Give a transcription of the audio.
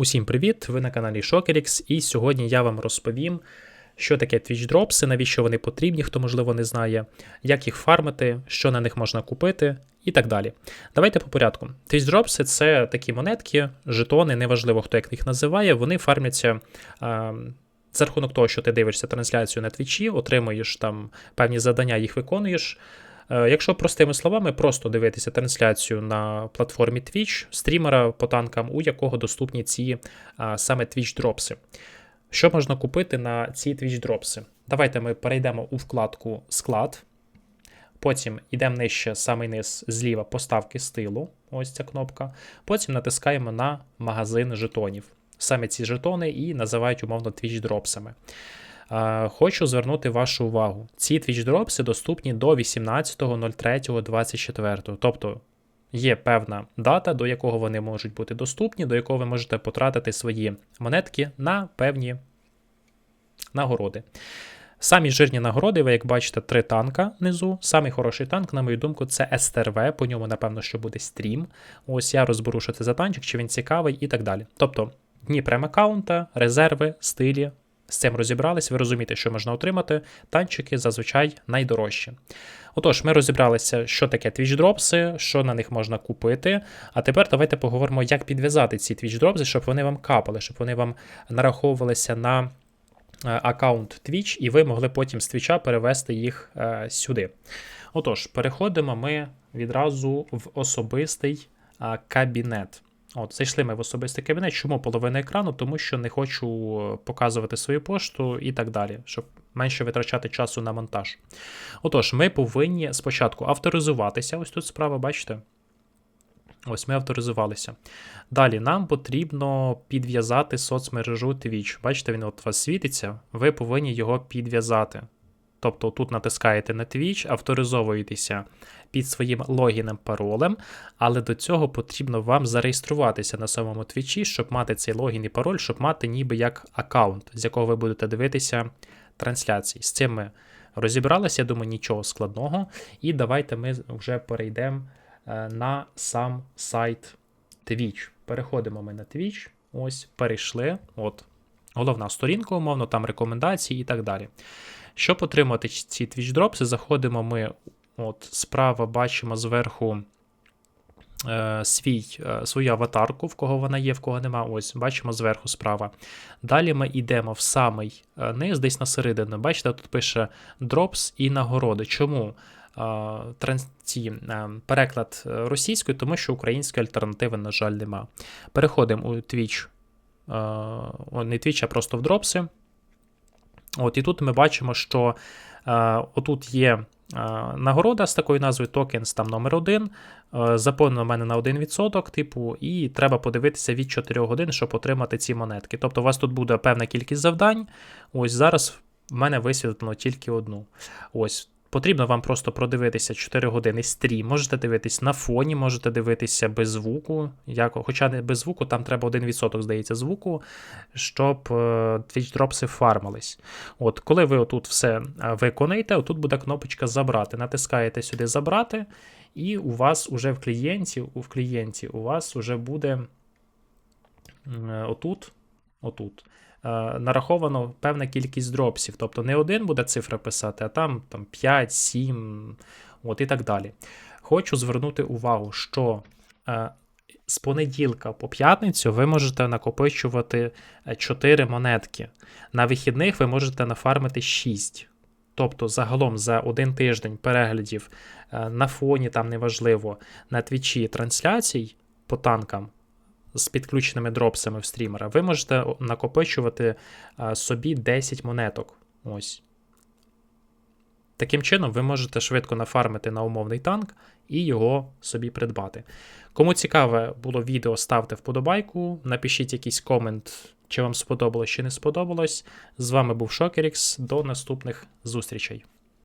Усім привіт! Ви на каналі ShokerX, і сьогодні я вам розповім, що таке Twitch Drops, навіщо вони потрібні, хто можливо не знає, як їх фармити, що на них можна купити і так далі. Давайте по порядку. Twitch Drops це такі монетки, жетони, неважливо хто як їх називає, вони фармляться. А, за рахунок того, що ти дивишся трансляцію на твічі, отримуєш там певні завдання, їх виконуєш. Е, Якщо простими словами, просто дивитися трансляцію на платформі Twitch, стрімера по танкам, у якого доступні ці саме Twitch дропси. Що можна купити на ці Twitch дропси? Давайте ми перейдемо у вкладку Склад. Потім йдемо нижче, самий низ зліва поставки стилу. Ось ця кнопка. Потім натискаємо на магазин жетонів. Саме ці жетони і називають умовно Twitch дропсами. Е, Хочу звернути вашу увагу. Ці Twitch дропси доступні до 18.03.24. Тобто є певна дата, до якого вони можуть бути доступні, до якого ви можете потратити свої монетки на певні нагороди. Самі жирні нагороди, ви як бачите, три танка внизу. Самий хороший танк, на мою думку, це СТРВ. По ньому, напевно, що буде стрім. Ось я розберу, що це за танчик, чи він цікавий і так далі. Тобто, дні прем-аккаунта, резерви, стилі. З цим розібрались, ви розумієте, що можна отримати. Танчики зазвичай найдорожчі. Отож, ми розібралися, що таке твіч-дропси, що на них можна купити. А тепер давайте поговоримо, як підв'язати ці твіч-дропси, щоб вони вам капали, щоб вони вам нараховувалися на е, аккаунт Twitch, і ви могли потім з Twitch перевести їх е, сюди. Отож, переходимо ми відразу в особистий е, кабінет. От, Зайшли ми в особистий кабінет. Чому половина екрану? Тому що не хочу показувати свою пошту і так далі, щоб менше витрачати часу на монтаж. Отож, ми повинні спочатку авторизуватися. Ось тут справа, бачите? Ось ми авторизувалися. Далі нам потрібно підв'язати соцмережу Twitch. Бачите, він от у вас світиться, ви повинні його підв'язати. Тобто тут натискаєте на Twitch, авторизовуєтеся під своїм логіном паролем, але до цього потрібно вам зареєструватися на самому Твічі, щоб мати цей логін і пароль, щоб мати ніби як аккаунт, з якого ви будете дивитися трансляції. З цим ми розібралися, я думаю, нічого складного. І давайте ми вже перейдемо е, на сам сайт Twitch. Переходимо ми на Twitch. Ось, перейшли. От, Головна сторінка, умовно, там рекомендації і так далі. Щоб отримати ці Twitch дропси, заходимо ми от справа, бачимо зверху е, свій, е, свою аватарку, в кого вона є, в кого нема. Ось, бачимо зверху справа. Далі ми йдемо в самий е, низ, десь на середину. Бачите, тут пише Drops і нагороди. Чому? Транс, ці, е, переклад російською, тому що української альтернативи, на жаль, нема. Переходимо у Twitch, не Twitch, а просто в дропси. От І тут ми бачимо, що е, отут є е, нагорода з такою назвою Tokens там номер 1 е, Заповнено в мене на 1%, типу, і треба подивитися від 4 годин, щоб отримати ці монетки. Тобто, у вас тут буде певна кількість завдань. Ось зараз в мене висвітлено тільки одну. Ось. Потрібно вам просто продивитися 4 години стрім. Можете дивитись на фоні, можете дивитися без звуку. Як, Хоча не без звуку, там треба 1%, здається, звуку, щоб Twitch дропси фармились. От, Коли ви отут все виконаєте, отут буде кнопочка Забрати. Натискаєте сюди Забрати, і у вас уже в клієнті в клієнті у вас вже буде отут, отут нараховано певна кількість дропсів. Тобто не один буде цифра писати, а там, там 5, 7, от і так далі. Хочу звернути увагу, що е, з понеділка по п'ятницю ви можете накопичувати 4 монетки. На вихідних ви можете нафармити 6. Тобто, загалом за один тиждень переглядів е, на фоні, там неважливо, на твічі трансляцій по танкам з підключеними дропсами в стрімера, ви можете накопичувати собі 10 монеток. Ось. Таким чином, ви можете швидко нафармити на умовний танк і його собі придбати. Кому цікаве було відео, ставте вподобайку, напишіть якийсь комент, чи вам сподобалось, чи не сподобалось. З вами був Шокерікс. До наступних зустрічей.